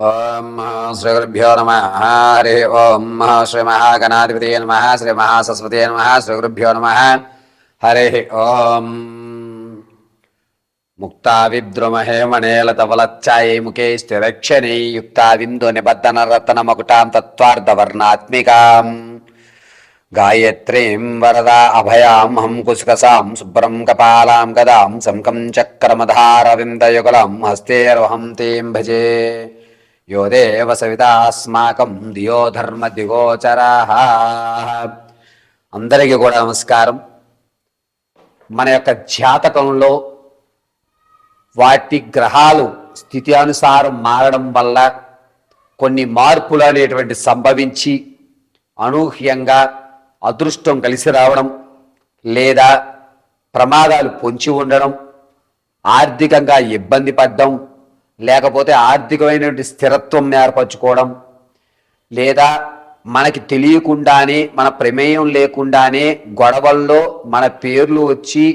ఓం శ్రీ గురుభ్యో నమ. హరి ఓం శ్రీ మహాగణాధిపతి నమ. శ్రీ మహాసరస్వతి నమ. శ్రీ గురుభ్యో నమ. హరి ఓం. ముక్తా విద్రుమహే మణేలతవలచ్చాయై ముఖే స్థిరక్షణై యుక్తావిందు నిబద్ధన రతన మకుటాం తత్వార్థవర్ణాత్మికాం గాయత్రీం వరదా అభయాం హం కుశకసాం శుభ్రం కపాలాం గదాం శంకం చక్రమధారవిందయుగలం హస్తేర్వహం తీం భజే. యో దేవ సవితాస్మాకం దియో ధర్మ దిగోచరా అందరికీ కూడా నమస్కారం. మన యొక్క జాతకంలో వాటి గ్రహాలు స్థితి అనుసారం మారడం వల్ల కొన్ని మార్పులు అనేటువంటి సంభవించి అనూహ్యంగా అదృష్టం కలిసి రావడం లేదా ప్రమాదాలు పొంచి ఉండడం ఆర్థికంగా ఇబ్బంది పడడం లేకపోతే ఆర్థికమైనటువంటి స్థిరత్వం ఏర్పరచుకోవడం లేదా మనకి తెలియకుండానే మన ప్రమేయం లేకుండానే గొడవల్లో మన పేర్లు వచ్చి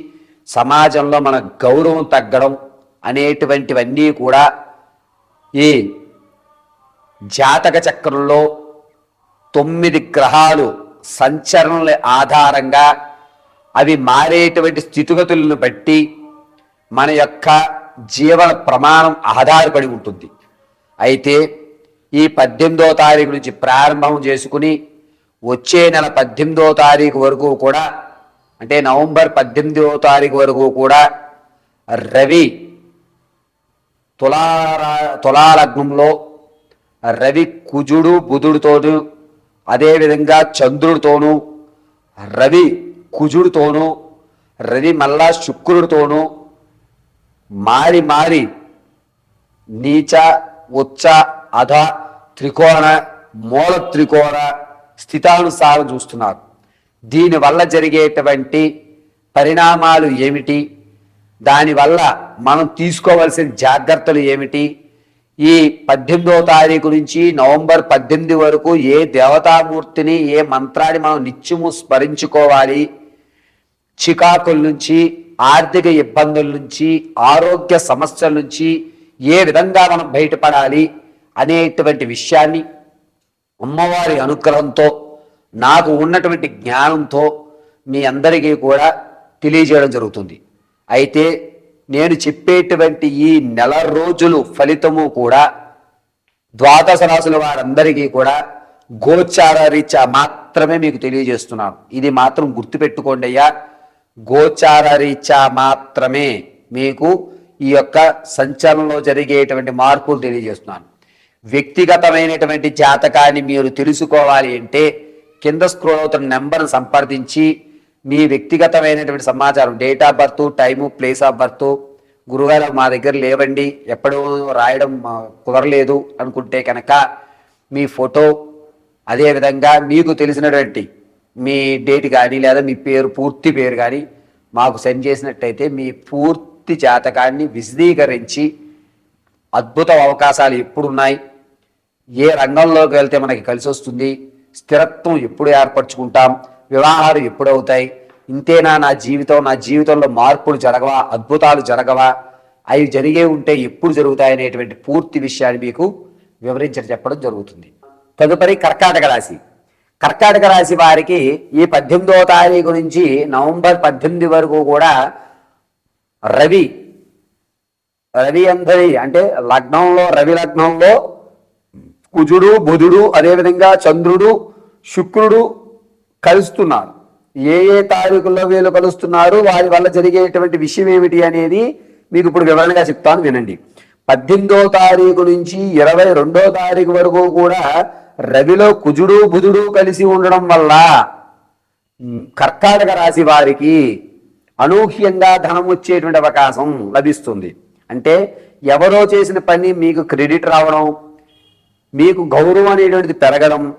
సమాజంలో మన గౌరవం తగ్గడం అనేటువంటివన్నీ కూడా ఈ జాతక చక్రంలో తొమ్మిది గ్రహాలు సంచరణల ఆధారంగా అవి మారేటువంటి స్థితిగతులను బట్టి మన యొక్క జీవన ప్రమాణం ఆధారపడి ఉంటుంది. అయితే ఈ పద్దెనిమిదో తారీఖు నుంచి ప్రారంభం చేసుకుని వచ్చే నెల పద్దెనిమిదో తారీఖు వరకు కూడా అంటే నవంబర్ పద్దెనిమిదో తారీఖు వరకు కూడా రవి తులారా తులాలగ్నంలో రవి కుజుడు బుధుడితోనూ అదేవిధంగా చంద్రుడితోనూ రవి కుజుడితోనూ రవి మళ్ళా శుక్రుడితోనూ మారి మారి నీచ ఉచ్చ అధ త్రికోణ మూల త్రికోణ స్థితానుసారం చూస్తున్నారు. దీనివల్ల జరిగేటువంటి పరిణామాలు ఏమిటి? దానివల్ల మనం తీసుకోవలసిన జాగ్రత్తలు ఏమిటి? ఈ పద్దెనిమిదో తారీఖు నుంచి నవంబర్ పద్దెనిమిది వరకు ఏ దేవతామూర్తిని ఏ మంత్రాన్ని మనం నిత్యము స్మరించుకోవాలి? చికాకుల నుంచి ఆర్థిక ఇబ్బందుల నుంచి ఆరోగ్య సమస్యల నుంచి ఏ విధంగా మనం బయటపడాలి అనేటువంటి విషయాన్ని అమ్మవారి అనుగ్రహంతో నాకు ఉన్నటువంటి జ్ఞానంతో మీ అందరికీ కూడా తెలియజేయడం జరుగుతుంది. అయితే నేను చెప్పేటువంటి ఈ నెల రోజులు ఫలితము కూడా ద్వాదశ రాసుల వారందరికీ కూడా గోచార రీత్యా మాత్రమే మీకు తెలియజేస్తున్నాను. ఇది మాత్రం గుర్తుపెట్టుకోండి అయ్యా. గోచార రీత్యా మాత్రమే మీకు ఈ యొక్క సంచలనంలో జరిగేటువంటి మార్పులు తెలియజేస్తున్నాను. వ్యక్తిగతమైనటువంటి జాతకాన్ని మీరు తెలుసుకోవాలి అంటే కింద స్క్రోల్ అవుతున్న నెంబర్ను సంప్రదించి మీ వ్యక్తిగతమైనటువంటి సమాచారం date of birth time place of birth గురుగారు మా దగ్గర లేవండి ఎప్పుడూ రాయడం కుదరలేదు అనుకుంటే కనుక మీ ఫోటో అదేవిధంగా మీకు తెలిసినటువంటి మీ డేట్ కానీ లేదా మీ పేరు పూర్తి పేరు కానీ మాకు సెండ్ చేసినట్టయితే మీ పూర్తి జాతకాన్ని విశదీకరించి అద్భుత అవకాశాలు ఎప్పుడున్నాయి ఏ రంగంలోకి వెళ్తే మనకి కలిసి వస్తుంది స్థిరత్వం ఎప్పుడు ఏర్పరచుకుంటాం వివాహాలు ఎప్పుడు అవుతాయి ఇంతేనా నా జీవితం నా జీవితంలో మార్పులు జరగవా అద్భుతాలు జరగవా అవి జరిగే ఉంటే ఎప్పుడు జరుగుతాయి అనేటువంటి పూర్తి విషయాన్ని మీకు వివరించి చెప్పడం జరుగుతుంది. తదుపరి కర్కాటక రాశి. కర్కాటక రాశి వారికి ఈ పద్దెనిమిదో తారీఖు నుంచి నవంబర్ పద్దెనిమిది వరకు కూడా రవి రవి అందరి అంటే లగ్నంలో రవి లగ్నంలో కుజుడు బుధుడు అదేవిధంగా చంద్రుడు శుక్రుడు కలుస్తున్నారు. ఏ ఏ తారీఖుల్లో వీళ్ళు కలుస్తున్నారు వారి వల్ల జరిగేటువంటి విషయం ఏమిటి అనేది మీకు ఇప్పుడు వివరణగా చెప్తాను వినండి. పద్దెనిమిదో తారీఖు నుంచి ఇరవై రెండో తారీఖు వరకు కూడా రవిలో కుజుడు బుధుడు కలిసి ఉండడం వల్ల కర్కాటక రాశి వారికి అనూహ్యంగా ధనం వచ్చేటువంటి అవకాశం లభిస్తుంది. అంటే ఎవరో చేసిన పని మీకు క్రెడిట్ రావడం మీకు గౌరవం అనేటువంటిది పెరగడం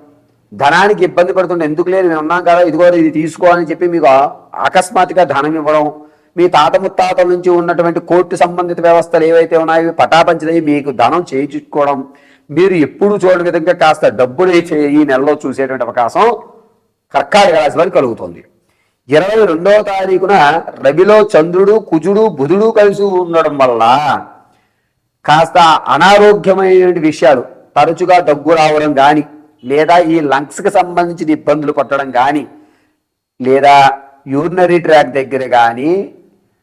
ధనానికి ఇబ్బంది పడుతుంటే ఎందుకు లేదు నేను ఉన్నాను కదా ఇదిగో ఇది తీసుకో అని చెప్పి మీకు అకస్మాత్తుగా ధనం ఇవ్వడం మీ తాత ముత్తాతల నుంచి ఉన్నటువంటి కోర్టు సంబంధిత వ్యవస్థలు ఏవైతే ఉన్నాయో ఇవి పటాపంచలై మీకు ధనం చేయించుకోవడం మీరు ఎప్పుడు చూడని విధంగా కాస్త డబ్బులు ఈ- నెలలో చూసేటువంటి అవకాశం కర్కాటక రాశి వారికి కలుగుతుంది. ఇరవై రెండవ తారీఖున రవిలో చంద్రుడు కుజుడు బుధుడు కలిసి ఉండడం వల్ల కాస్త అనారోగ్యమైన విషయాలు తరచుగా దగ్గు రావడం కానీ లేదా ఈ లంగ్స్కి సంబంధించిన ఇబ్బందులు పట్టడం కానీ లేదా యూరినరీ ట్రాక్ దగ్గర కానీ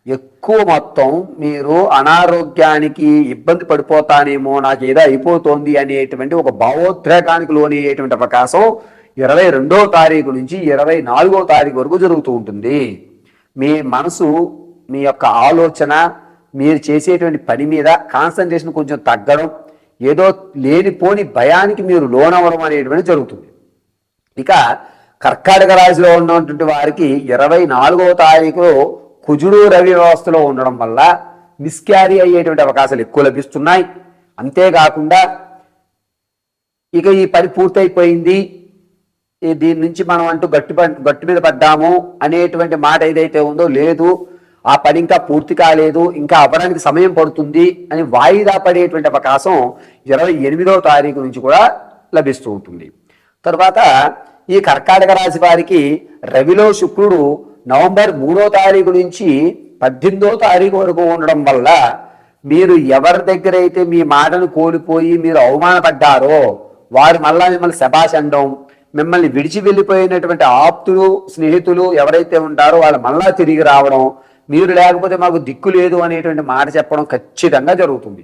ఎక్కువ మొత్తం మీరు అనారోగ్యానికి ఇబ్బంది పడిపోతానేమో నాకు ఏదో అయిపోతోంది అనేటువంటి ఒక భావోద్రేకానికి లోనయ్యేటువంటి అవకాశం ఇరవై రెండో తారీఖు నుంచి ఇరవై నాలుగో తారీఖు వరకు జరుగుతూ ఉంటుంది. మీ మనసు మీ యొక్క ఆలోచన మీరు చేసేటువంటి పని మీద కాన్సన్ట్రేషన్ కొంచెం తగ్గడం ఏదో లేనిపోని భయానికి మీరు లోనవ్వడం అనేటువంటి జరుగుతుంది. ఇక కర్కాటక రాశిలో ఉన్నటువంటి వారికి ఇరవై నాలుగవ తారీఖులో కుజుడు రవి వ్యవస్థలో ఉండడం వల్ల మిస్క్యారీ అయ్యేటువంటి అవకాశాలు ఎక్కువ లభిస్తున్నాయి. అంతేకాకుండా ఇక ఈ పని పూర్తయిపోయింది. దీని నుంచి మనం అంటూ గట్టి ప- గట్టు మీద పడ్డాము అనేటువంటి మాట ఏదైతే ఉందో లేదు. ఆ పని ఇంకా పూర్తి కాలేదు. ఇంకా అవ్వడానికి సమయం పడుతుంది అని వాయిదా పడేటువంటి అవకాశం ఇరవై ఎనిమిదవ తారీఖు నుంచి కూడా లభిస్తూ ఉంటుంది. తర్వాత ఈ కర్కాటక రాశి వారికి రవిలో శుక్రుడు నవంబర్ మూడో తారీఖు నుంచి పద్దెనిమిదో తారీఖు వరకు ఉండడం వల్ల మీరు ఎవరి దగ్గర అయితే మీ మాటను కోల్పోయి మీరు అవమానపడ్డారో వారు మళ్ళా మిమ్మల్ని శబాష్ అనడం మిమ్మల్ని విడిచి వెళ్ళిపోయినటువంటి ఆప్తులు స్నేహితులు ఎవరైతే ఉంటారో వాళ్ళు మళ్ళా తిరిగి రావడం మీరు లేకపోతే మాకు దిక్కు లేదు అనేటువంటి మాట చెప్పడం ఖచ్చితంగా జరుగుతుంది.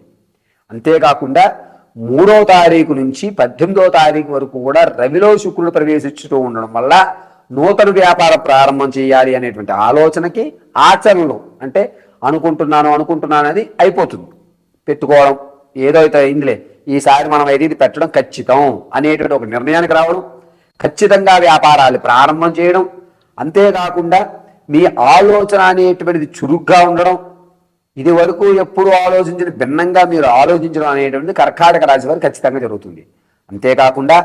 అంతేకాకుండా మూడో తారీఖు నుంచి పద్దెనిమిదో తారీఖు వరకు కూడా రవిలో శుక్రుడు ప్రవేశిస్తూ ఉండడం వల్ల నూతన వ్యాపారం ప్రారంభం చేయాలి అనేటువంటి ఆలోచనకి ఆచరణలు అంటే అనుకుంటున్నాను అనుకుంటున్నాను అది అయిపోతుంది. పెట్టుకోవడం ఏదో అయితే అయిందిలే ఈసారి మనం అయితే ఇది పెట్టడం ఖచ్చితం అనేటువంటి ఒక నిర్ణయానికి రావడం ఖచ్చితంగా వ్యాపారాలు ప్రారంభం చేయడం అంతేకాకుండా మీ ఆలోచన అనేటువంటిది చురుగ్గా ఉండడం ఇది వరకు ఎప్పుడు ఆలోచించిన భిన్నంగా మీరు ఆలోచించడం అనేటువంటిది కర్కాటక రాశి వారికి ఖచ్చితంగా జరుగుతుంది. అంతేకాకుండా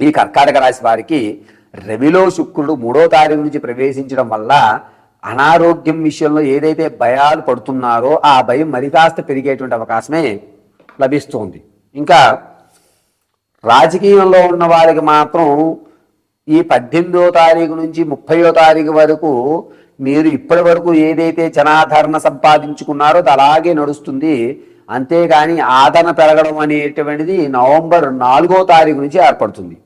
ఈ కర్కాటక రాశి వారికి రవిలో శుక్రుడు మూడో తారీఖు నుంచి ప్రవేశించడం వల్ల అనారోగ్యం విషయంలో ఏదైతే భయాలు పడుతున్నారో ఆ భయం మరి కాస్త పెరిగేటువంటి అవకాశమే లభిస్తుంది. ఇంకా రాజకీయంలో ఉన్న వారికి మాత్రం ఈ పద్దెనిమిదో తారీఖు నుంచి ముప్పయో తారీఖు వరకు మీరు ఇప్పటి వరకు ఏదైతే జనాదరణ సంపాదించుకున్నారో అది అలాగే నడుస్తుంది. అంతేగాని ఆదరణ పెరగడం అనేటువంటిది నవంబర్ నాలుగో తారీఖు నుంచి ఏర్పడుతుంది.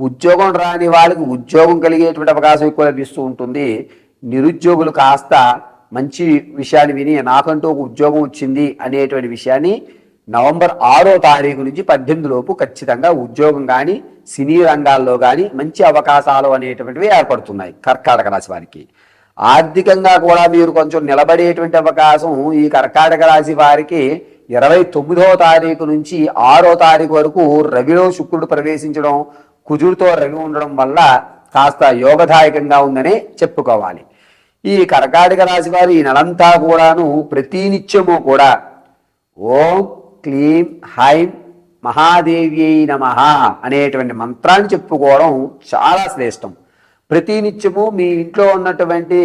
ఉద్యోగం రాని వాళ్ళకి ఉద్యోగం కలిగేటువంటి అవకాశం ఎక్కువ లభిస్తూ ఉంటుంది. నిరుద్యోగులు కాస్త మంచి విషయాన్ని విని నాకంటూ ఒక ఉద్యోగం వచ్చింది అనేటువంటి విషయాన్ని నవంబర్ ఆరో తారీఖు నుంచి పద్దెనిమిది లోపు ఖచ్చితంగా ఉద్యోగం కానీ సినీ రంగాల్లో కానీ మంచి అవకాశాలు అనేటువంటివి ఏర్పడుతున్నాయి కర్కాటక రాశి వారికి. ఆర్థికంగా కూడా మీరు కొంచెం నిలబడేటువంటి అవకాశం ఈ కర్కాటక రాశి వారికి ఇరవై తొమ్మిదవ తారీఖు నుంచి ఆరో తారీఖు వరకు రవిలో శుక్రుడు ప్రవేశించడం కుజుడితో రవి ఉండడం వల్ల కాస్త యోగదాయకంగా ఉందని చెప్పుకోవాలి. ఈ కర్కాటక రాశి వారు ఈ నెలంతా కూడాను ప్రతినిత్యము కూడా ఓం క్లీం హైం మహాదేవ్యై నమ అనేటువంటి మంత్రాన్ని చెప్పుకోవడం చాలా శ్రేష్టం. ప్రతినిత్యము మీ ఇంట్లో ఉన్నటువంటి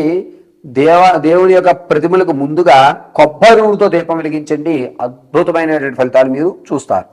దేవ దేవుడి యొక్క ప్రతిమలకు ముందుగా కొబ్బరి నూనెతో దీపం వెలిగించండి. అద్భుతమైనటువంటి ఫలితాలు మీరు చూస్తారు.